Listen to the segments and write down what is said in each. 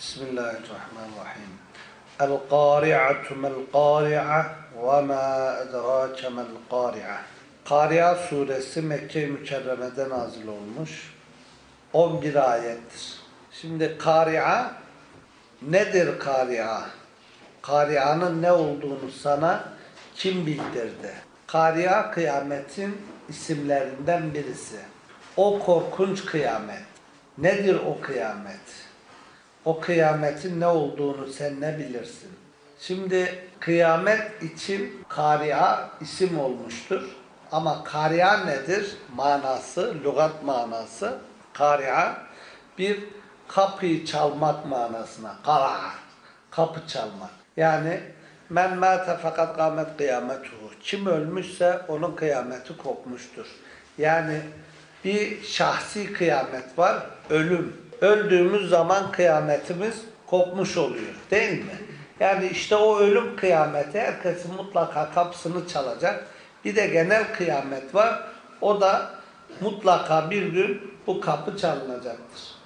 Bismillahirrahmanirrahim. El-Qari'atu mel-Qari'a ve ma edrake mel-Qari'a. Kari'a suresi Mekke-i Mükerreme'de nazil olmuş. 11 ayettir. Şimdi Kari'a nedir Kari'a? Kari'anın ne olduğunu sana kim bildirdi? Kari'a kıyametin isimlerinden birisi. O korkunç kıyamet. Nedir o kıyamet? O kıyametin ne olduğunu sen ne bilirsin? Şimdi kıyamet için Kari'a isim olmuştur. Ama Kari'a nedir? Manası, lügat manası. Kari'a bir kapıyı çalmak manasına. Kara, kapı çalmak. Yani men mâte fakat kâmet kıyametuhu. Kim ölmüşse onun kıyameti kopmuştur. Yani bir şahsi kıyamet var, ölüm. Öldüğümüz zaman kıyametimiz kopmuş oluyor değil mi? Yani işte o ölüm kıyameti herkesin mutlaka kapısını çalacak. Bir de genel kıyamet var. O da mutlaka bir gün bu kapı çalınacaktır.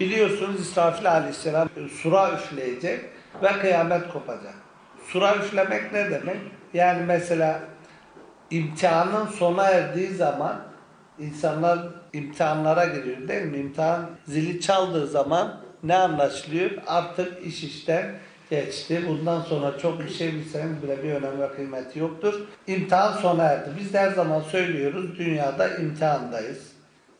Biliyorsunuz İsrafil aleyhisselam sura üfleyecek ve kıyamet kopacak. Sura üflemek ne demek? Yani mesela imtihanın sona erdiği zaman insanlar imtihanlara giriyor değil mi? İmtihan zili çaldığı zaman ne anlaşılıyor? Artık iş işten geçti. Bundan sonra çok bir şey bilseniz bile bir önem ve kıymeti yoktur. İmtihan sona erdi. Biz de her zaman söylüyoruz dünyada imtihandayız.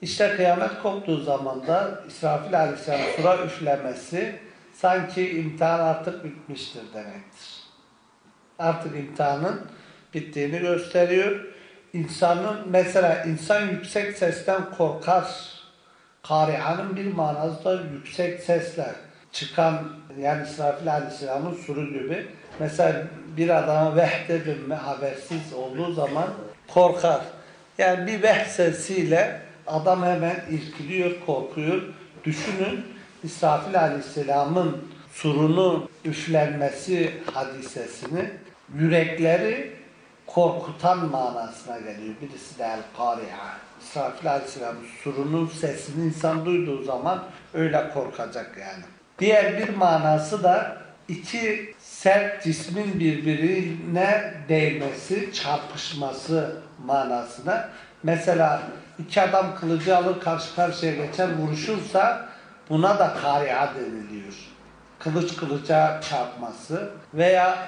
İşte kıyamet koptuğu zaman da İsrafil Aleyhisselam sura üflemesi sanki imtihan artık bitmiştir demektir. Artık imtihanın bittiğini gösteriyor. İnsanın mesela insan yüksek sesten korkar. Kari'anın bir manası da yüksek sesle çıkan yani İsrafil Aleyhisselam'ın suru gibi. Mesela bir adama vehdedir mi habersiz olduğu zaman korkar. Yani bir veh sesiyle adam hemen irkiliyor, korkuyor. Düşünün İsrafil Aleyhisselam'ın surunu üflenmesi hadisesini yürekleri korkutan manasına geliyor. Birisi de El-Kari'a. İsrafil Aleyhisselam'ın surunun sesini insan duyduğu zaman öyle korkacak yani. Diğer bir manası da iki sert cismin birbirine değmesi, çarpışması manasına. Mesela iki adam kılıcı alır karşı karşıya geçer vuruşursa buna da kari'a deniliyor. Kılıç kılıca çarpması veya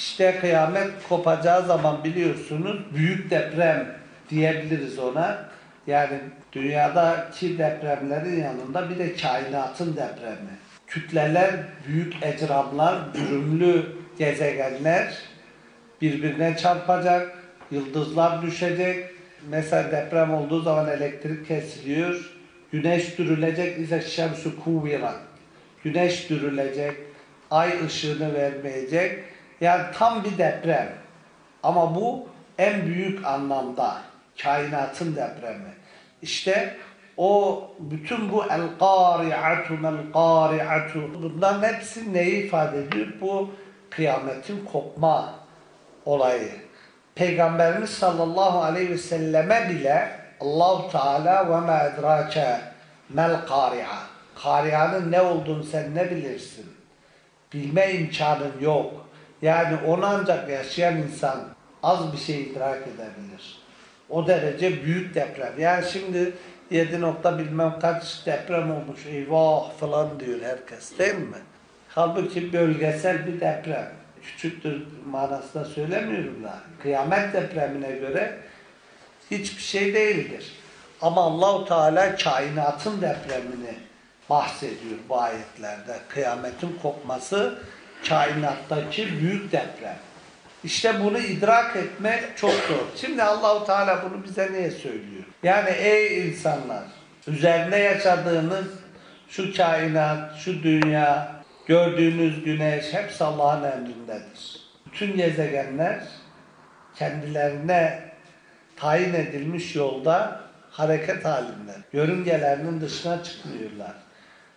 işte kıyamet kopacağı zaman biliyorsunuz büyük deprem diyebiliriz ona. Yani dünyadaki depremlerin yanında bir de kainatın depremi. Kütleler, büyük ecramlar, cürümlü gezegenler birbirine çarpacak, yıldızlar düşecek. Mesela deprem olduğu zaman elektrik kesiliyor. Güneş dürülecek, ise şemsu kuvvirat. Güneş dürülecek, ay ışığını vermeyecek. Yani tam bir deprem. Ama bu en büyük anlamda kainatın depremi. İşte o bütün bu el-qari'atu mel-qari'atu bunların hepsi neyi ifade ediyor? Bu kıyametin kopma olayı. Peygamberimiz sallallahu aleyhi ve selleme bile Allahu Teala ve ma edrake mel qari'a. Kari'anın ne olduğunu sen ne bilirsin? Bilme imkanın yok. Yani onu ancak yaşayan insan az bir şey idrak edebilir. O derece büyük deprem. Yani şimdi 7 nokta bilmem kaç deprem olmuş eyvah falan diyor herkes değil mi? Halbuki bölgesel bir deprem. Küçüktür manasında söylemiyorum da. Kıyamet depremine göre hiçbir şey değildir. Ama Allahu Teala kainatın depremini bahsediyor bu ayetlerde. Kıyametin kopması kainattaki büyük deprem. İşte bunu idrak etmek çok zor. Şimdi Allahu Teala bunu bize niye söylüyor? Yani ey insanlar, üzerinde yaşadığınız şu kainat, şu dünya, gördüğünüz güneş hepsi Allah'ın emrindedir. Bütün gezegenler kendilerine tayin edilmiş yolda hareket halinde. Yörüngelerinin dışına çıkmıyorlar.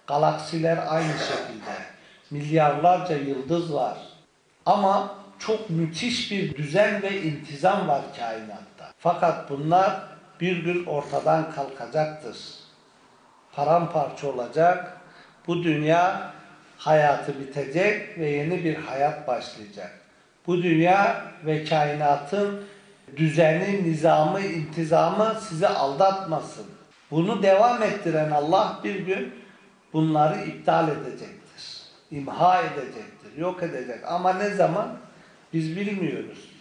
Galaksiler aynı şekilde. Milyarlarca yıldız var. Ama çok müthiş bir düzen ve intizam var kainatta. Fakat bunlar bir gün ortadan kalkacaktır. Paramparça olacak. Bu dünya hayatı bitecek ve yeni bir hayat başlayacak. Bu dünya ve kainatın düzeni, nizamı, intizamı sizi aldatmasın. Bunu devam ettiren Allah bir gün bunları iptal edecektir. İmha edecektir, yok edecek. Ama ne zaman? Biz bilmiyoruz.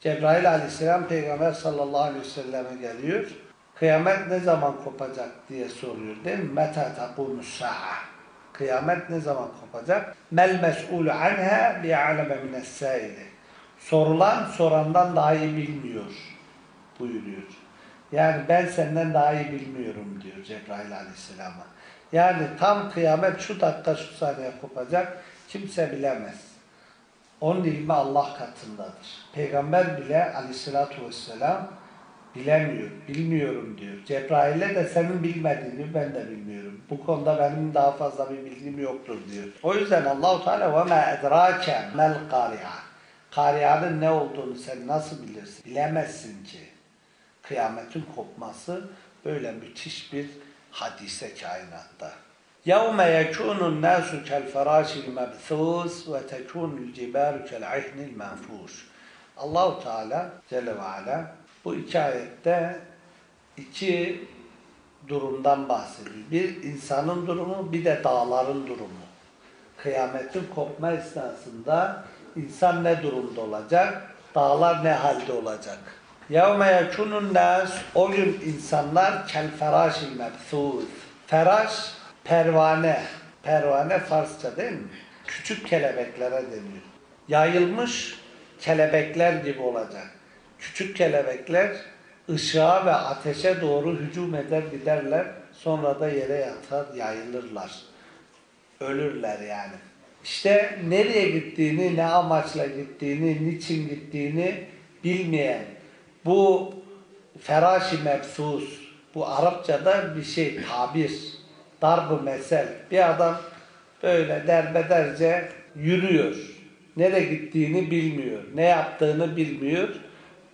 Cebrail aleyhisselam peygamber sallallahu aleyhi ve selleme geliyor. Kıyamet ne zaman kopacak diye soruyor değil mi? Meta takumus sa'a. Kıyamet ne zaman kopacak? Mel mes'ulu anha bi'aleme mines Sorulan sorandan daha iyi bilmiyor buyuruyor. Yani ben senden daha iyi bilmiyorum diyor Cebrail aleyhisselama. Yani tam kıyamet şu dakika şu saniye kopacak kimse bilemez. Onun ilmi Allah katındadır. Peygamber bile aleyhissalatü vesselam bilemiyor, bilmiyorum diyor. Cebrail'e de senin bilmediğini ben de bilmiyorum. Bu konuda benim daha fazla bir bilgim yoktur diyor. O yüzden Allahu Teala ve ma edrake mel kari'a. Kari'anın ne olduğunu sen nasıl bilirsin? Bilemezsin ki. Kıyametin kopması böyle müthiş bir hadise kainatta. يَوْمَ يَكُونُ النَّاسُ كَالْفَرَاشِ الْمَبْثُوثِ وَتَكُونُ الْجِبَالُ كَالْعِهْنِ الْمَنْفُوشِ Allahu Teala Celle ve Ala bu iki ayette iki durumdan bahsediyor. Bir insanın durumu, bir de dağların durumu. Kıyametin kopma esnasında insan ne durumda olacak? Dağlar ne halde olacak? يَوْمَ يَكُنُ النَّاسُ O gün insanlar كَالْفَرَاشِ الْمَبْثُوثِ Feraş, pervane. Pervane Farsça değil mi? Küçük kelebeklere deniyor. Yayılmış kelebekler gibi olacak. Küçük kelebekler ışığa ve ateşe doğru hücum eder giderler. Sonra da yere yatar, yayılırlar. Ölürler yani. İşte nereye gittiğini, ne amaçla gittiğini, niçin gittiğini bilmeyen bu feraşi mebsus, bu Arapçada bir şey, tabir, darb mesel. Bir adam böyle derbederce yürüyor. Nereye gittiğini bilmiyor, ne yaptığını bilmiyor.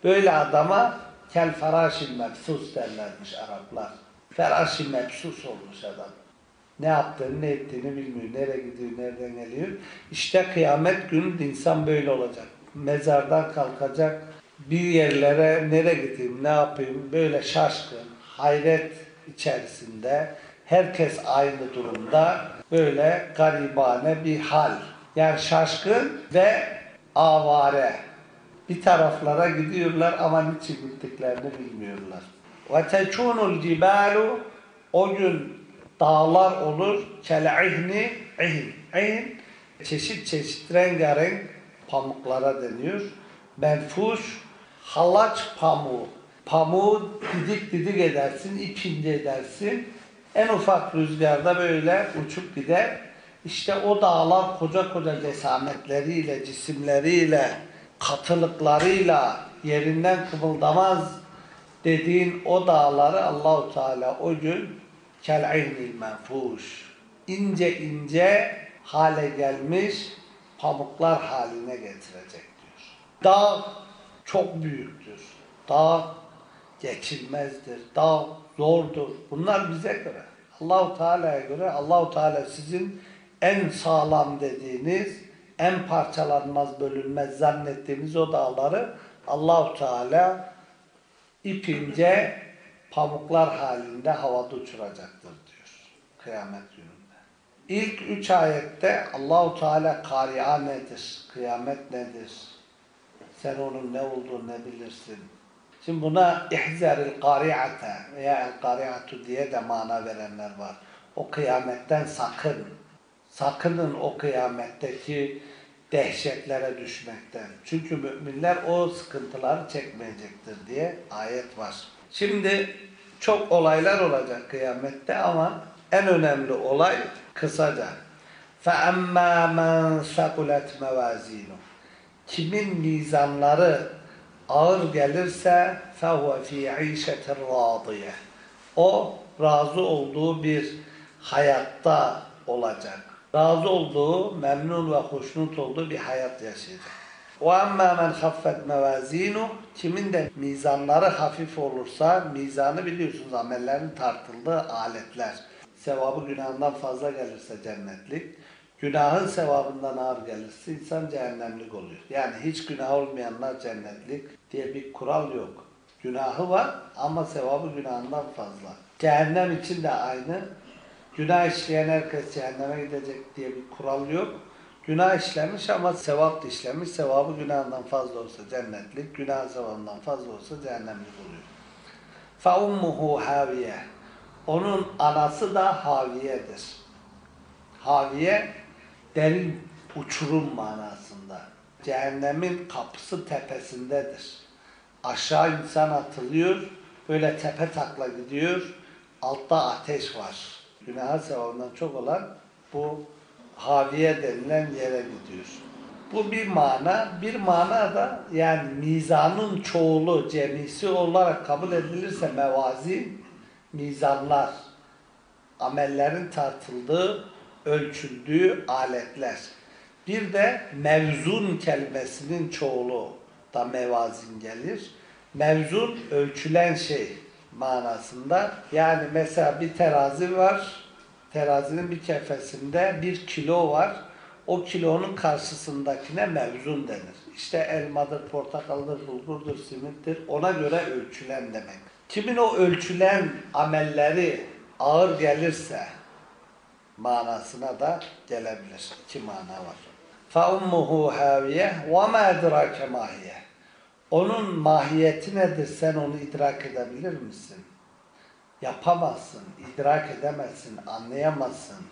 Böyle adama kel feraşi mebsus derlermiş Araplar. Feraşi mebsus olmuş adam. Ne yaptığını, ne ettiğini bilmiyor. Nereye gidiyor, nereden geliyor. İşte kıyamet günü insan böyle olacak. Mezardan kalkacak, bir yerlere nereye gideyim, ne yapayım böyle şaşkın, hayret içerisinde herkes aynı durumda böyle garibane bir hal. Yani şaşkın ve avare. Bir taraflara gidiyorlar ama niçin gittiklerini bilmiyorlar. Teçunul cibalu o gün dağlar olur kel'ihni ihin. İhin çeşit çeşit rengarenk pamuklara deniyor. Menfuş halaç pamuğu. Pamuğu didik didik edersin, ipince edersin. En ufak rüzgarda böyle uçup gider. İşte o dağlar koca koca cesametleriyle, cisimleriyle, katılıklarıyla yerinden kımıldamaz dediğin o dağları Allahu Teala o gün kel'inil menfuş ince ince hale gelmiş pamuklar haline getirecek diyor. Dağ çok büyüktür. Dağ geçilmezdir. Dağ zordur. Bunlar bize göre. Allahu Teala'ya göre Allahu Teala sizin en sağlam dediğiniz, en parçalanmaz, bölünmez zannettiğiniz o dağları Allahu Teala ipince pamuklar halinde havada uçuracaktır diyor. Kıyamet gününde. İlk üç ayette Allahu Teala kari'a nedir? Kıyamet nedir? Sen onun ne olduğunu ne bilirsin? Şimdi buna ihzeril kari'ate veya el kari'atu diye de mana verenler var. O kıyametten sakın. Sakının o kıyametteki dehşetlere düşmekten. Çünkü müminler o sıkıntıları çekmeyecektir diye ayet var. Şimdi çok olaylar olacak kıyamette ama en önemli olay kısaca. فَأَمَّا مَنْ سَقُلَتْ مَوَازِينُ Kimin mizanları ağır gelirse فَهُوَ فِي عِيشَةٍ رَاضِيَةٍ O razı olduğu bir hayatta olacak. Razı olduğu, memnun ve hoşnut olduğu bir hayat yaşayacak. وَاَمَّا مَنْ خَفَّتْ مَوَازِينُ Kimin de mizanları hafif olursa, mizanı biliyorsunuz amellerin tartıldığı aletler. sevabı günahından fazla gelirse cennetlik, günahın sevabından ağır gelirse insan cehennemlik oluyor. Yani hiç günah olmayanlar cennetlik diye bir kural yok. Günahı var ama sevabı günahından fazla. Cehennem için de aynı. Günah işleyen herkes cehenneme gidecek diye bir kural yok. Günah işlemiş ama sevap da işlemiş. Sevabı günahından fazla olsa cennetlik, günah sevabından fazla olsa cehennemlik oluyor. فَاُمُّهُ haviye. Onun anası da haviyedir. Haviye derin uçurum manasında. Cehennemin kapısı tepesindedir. Aşağı insan atılıyor, böyle tepe takla gidiyor, altta ateş var. Günah sevabından çok olan bu haviye denilen yere gidiyor. Bu bir mana. Bir mana da yani mizanın çoğulu, cemisi olarak kabul edilirse mevazi, mizanlar, amellerin tartıldığı, ölçüldüğü aletler. Bir de mevzun kelimesinin çoğulu da mevazin gelir. Mevzun ölçülen şey manasında. Yani mesela bir terazi var. Terazinin bir kefesinde bir kilo var. O kilonun karşısındakine mevzun denir. İşte elmadır, portakaldır, bulgurdur, simittir. Ona göre ölçülen demek. Kimin o ölçülen amelleri ağır gelirse manasına da gelebilir. İki mana var. فَاُمُّهُ هَاوِيَةٌ وَمَا اَدْرَاكَ مَاهِيَةٌ Onun mahiyeti nedir? Sen onu idrak edebilir misin? Yapamazsın, idrak edemezsin, anlayamazsın.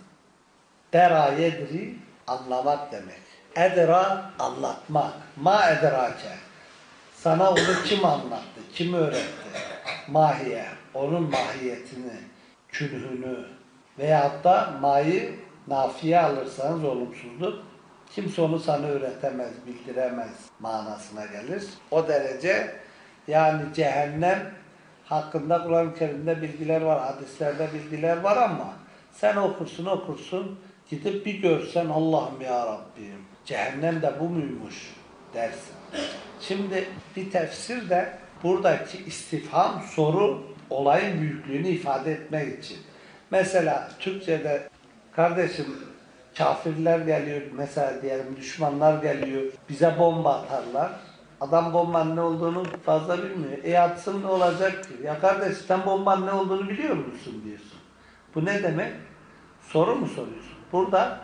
Dera yedri, anlamak demek. Edra, anlatmak. Ma edrake. Sana onu kim anlattı, kim öğretti? Mahiye, onun mahiyetini, künhünü veyahut da mayı nafiye alırsanız olumsuzluk kimse onu sana öğretemez, bildiremez manasına gelir. O derece yani cehennem hakkında Kur'an-ı Kerim'de bilgiler var, hadislerde bilgiler var ama sen okursun okursun gidip bir görsen Allah'ım ya Rabbim cehennem de bu muymuş dersin. Şimdi bir tefsir de buradaki istifham soru olayın büyüklüğünü ifade etmek için. Mesela Türkçe'de kardeşim kafirler geliyor mesela diyelim düşmanlar geliyor bize bomba atarlar. Adam bombanın ne olduğunu fazla bilmiyor. E atsın ne olacak ki? Ya kardeş sen bombanın ne olduğunu biliyor musun diyorsun. Bu ne demek? Soru mu soruyorsun? Burada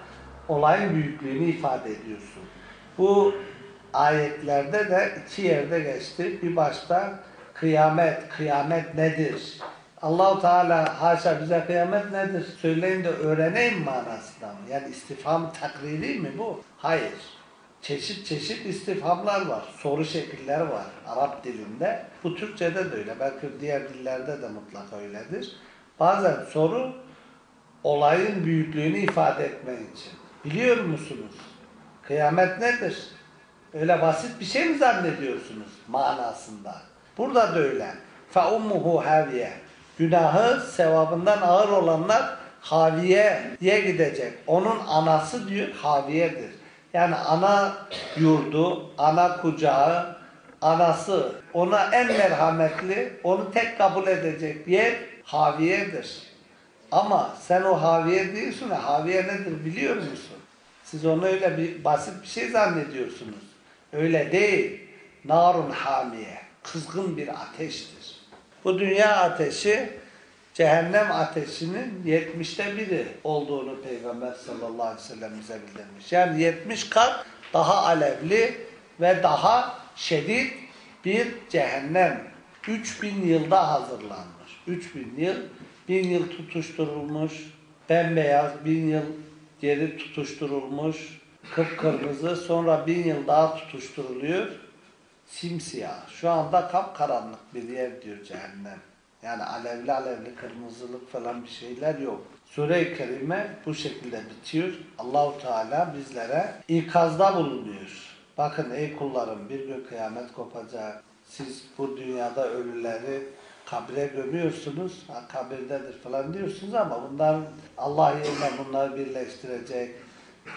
olayın büyüklüğünü ifade ediyorsun. Bu ayetlerde de iki yerde geçti. Bir başta kıyamet, kıyamet nedir? Allahu Teala haşa bize kıyamet nedir? Söyleyin de öğreneyim manasında mı? Yani istifham takriri mi bu? Hayır. Çeşit çeşit istifhamlar var. Soru şekiller var Arap dilinde. Bu Türkçe'de de öyle. Belki diğer dillerde de mutlaka öyledir. Bazen soru olayın büyüklüğünü ifade etmek için. Biliyor musunuz? Kıyamet nedir? Öyle basit bir şey mi zannediyorsunuz manasında? Burada da öyle. فَاُمُّهُ هَاوِيَ Günahı sevabından ağır olanlar Haviye'ye gidecek. Onun anası diyor Haviye'dir. Yani ana yurdu, ana kucağı, anası ona en merhametli, onu tek kabul edecek yer Haviye'dir. Ama sen o Haviye ya, Haviye nedir biliyor musun? Siz onu öyle bir basit bir şey zannediyorsunuz. Öyle değil. Narun hamiye. Kızgın bir ateştir. Bu dünya ateşi cehennem ateşinin yetmişte biri olduğunu Peygamber sallallahu aleyhi ve sellem bize bildirmiş. Yani yetmiş kat daha alevli ve daha şiddet bir cehennem. 3000 yılda hazırlanmış. 3000 yıl, 1000 yıl tutuşturulmuş, bembeyaz, 1000 yıl geri tutuşturulmuş, kıpkırmızı, sonra 1000 yıl daha tutuşturuluyor, simsiyah. Şu anda kapkaranlık bir yer diyor cehennem. Yani alevli alevli kırmızılık falan bir şeyler yok. Sure-i Kerime bu şekilde bitiyor. Allahu Teala bizlere ikazda bulunuyor. Bakın ey kullarım bir gün kıyamet kopacak. Siz bu dünyada ölüleri kabire gömüyorsunuz. Ha, kabirdedir falan diyorsunuz ama bunlar Allah yerine bunları birleştirecek.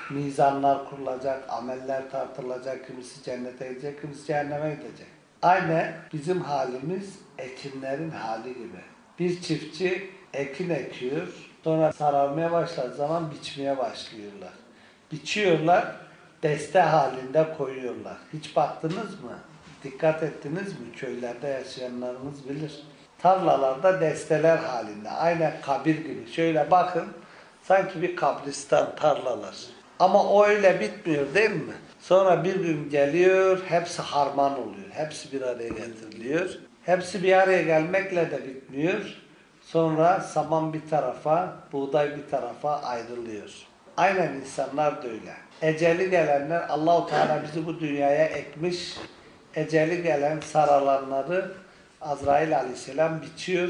Mizanlar kurulacak, ameller tartılacak, kimisi cennete gidecek, kimisi cehenneme gidecek. Aynı bizim halimiz ekinlerin hali gibi. Bir çiftçi ekin ekiyor, Sonra sararmaya başladığı zaman biçmeye başlıyorlar. Biçiyorlar, deste halinde koyuyorlar. Hiç baktınız mı? Dikkat ettiniz mi? Köylerde yaşayanlarımız bilir. Tarlalarda desteler halinde. Aynen kabir gibi. Şöyle bakın. Sanki bir kabristan tarlalar. Ama öyle bitmiyor değil mi? Sonra bir gün geliyor, hepsi harman oluyor. Hepsi bir araya getiriliyor. Hepsi bir araya gelmekle de bitmiyor. Sonra saman bir tarafa, buğday bir tarafa ayrılıyor. Aynen insanlar da öyle. Eceli gelenler Allahu Teala bizi bu dünyaya ekmiş. Eceli gelen saralanları Azrail Aleyhisselam biçiyor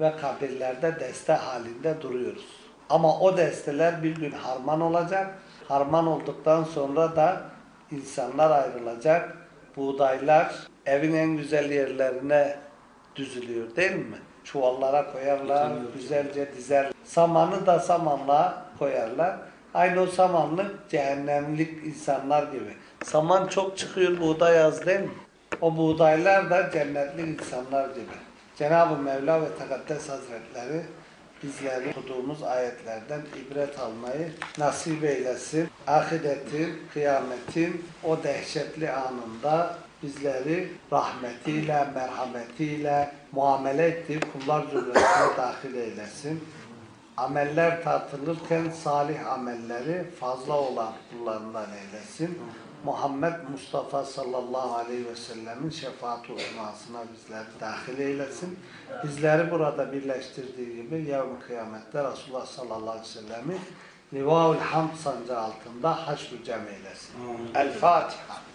ve kabirlerde deste halinde duruyoruz. Ama o desteler bir gün harman olacak. Harman olduktan sonra da insanlar ayrılacak. Buğdaylar evin en güzel yerlerine düzülüyor değil mi? Çuvallara koyarlar, güzelce dizer. Samanı da samanlığa koyarlar. Aynı o samanlık cehennemlik insanlar gibi. Saman çok çıkıyor, buğday az değil mi? O buğdaylar da cennetlik insanlar gibi. Cenab-ı Mevla ve Tekaddes Hazretleri bizleri okuduğumuz ayetlerden ibret almayı nasip eylesin. Ahiretin, kıyametin o dehşetli anında bizleri rahmetiyle, merhametiyle muamele ettiği kullar zümresine dahil eylesin. Ameller tartılırken salih amelleri fazla olan kullarından eylesin. Muhammed Mustafa sallallahu aleyhi ve sellemin şefaat uzmasına bizleri dahil eylesin. Bizleri burada birleştirdiği gibi yevm kıyamette Resulullah sallallahu aleyhi ve sellemi Livaul Hamd sancağı altında haşr-ı cem eylesin. El Fatiha.